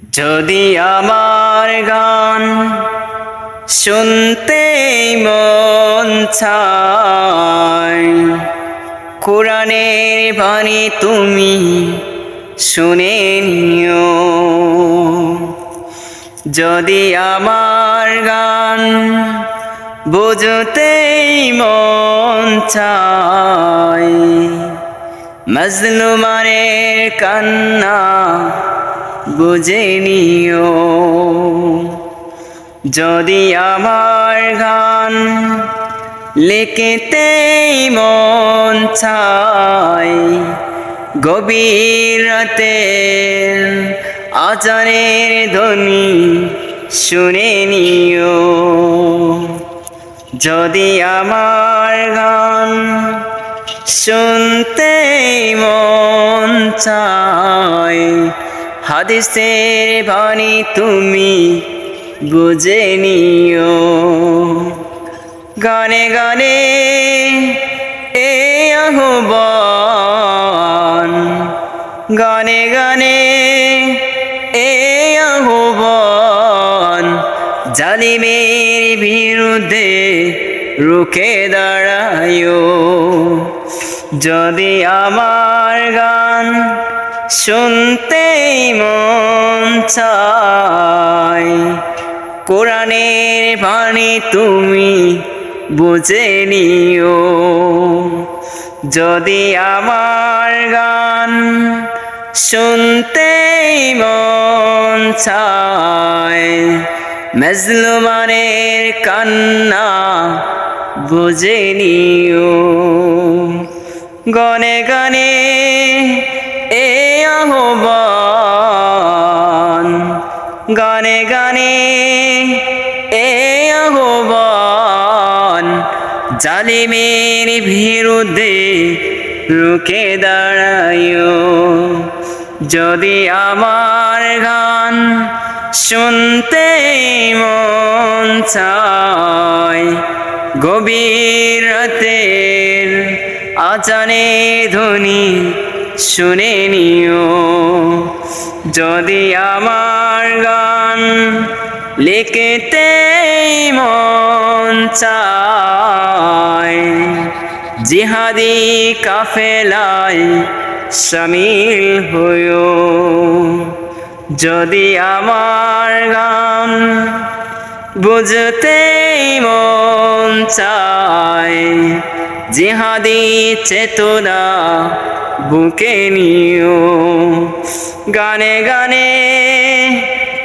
যদি আমার গান শুনতে মন চায়, কোরআনের বাণী তুমি শুনে নিও। যদি আমার গান বুঝতেই মন চায়, মজলুমানের কান্না বুঝে নিও। যদি আমার গান লিখিতেই মন চায়, গভীর রাতের আজানের ধ্বনি শুনে নিও। যদি আমার গান শুনতে মন চায় হাদিসের বাণী তুমি বুঝে নিও। গানে গানে এ আহ্বান। গানে গানে এ আহ্বান। জালিমের বিরুদ্ধে রুখে দাঁড়ায়ো। যদি আমার গান শুনতেই মন চায়। কোরআনের বাণী তুমি বুঝে নিও। যদি আমার গান শুনতেই মন চায়, মজলুমানের কান্না বুঝে নিও। গনে গনে আহ্বান। গানে গানে এ আহ্বান। জালিমের বিরুদ্ধে রুখে দাঁড়ায়ও যদি আমার গান শুনতে মন চায়, গভীর রাতের আজানে ধ্বনি শুনে নিও। যদি আমার গান লিখতে মন চায়, জিহাদি কাফেলায় সামিল হইও। যদি আমার গান বুঝতে মন চায়, জিহাদি চেতনা বুকে নিও। গানে গানে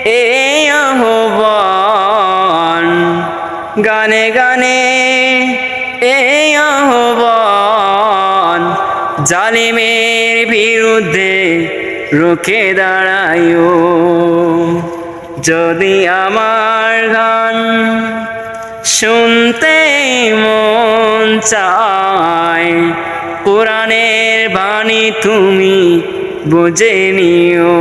এ আহ্বান। গানে গানে এ আহ্বান। জালিমের বিরুদ্ধে রুখে দাঁড়ায়ও যদি আমার গান শুনতে মন চায় পুরাণের বাণী তুমি বুঝে নিও।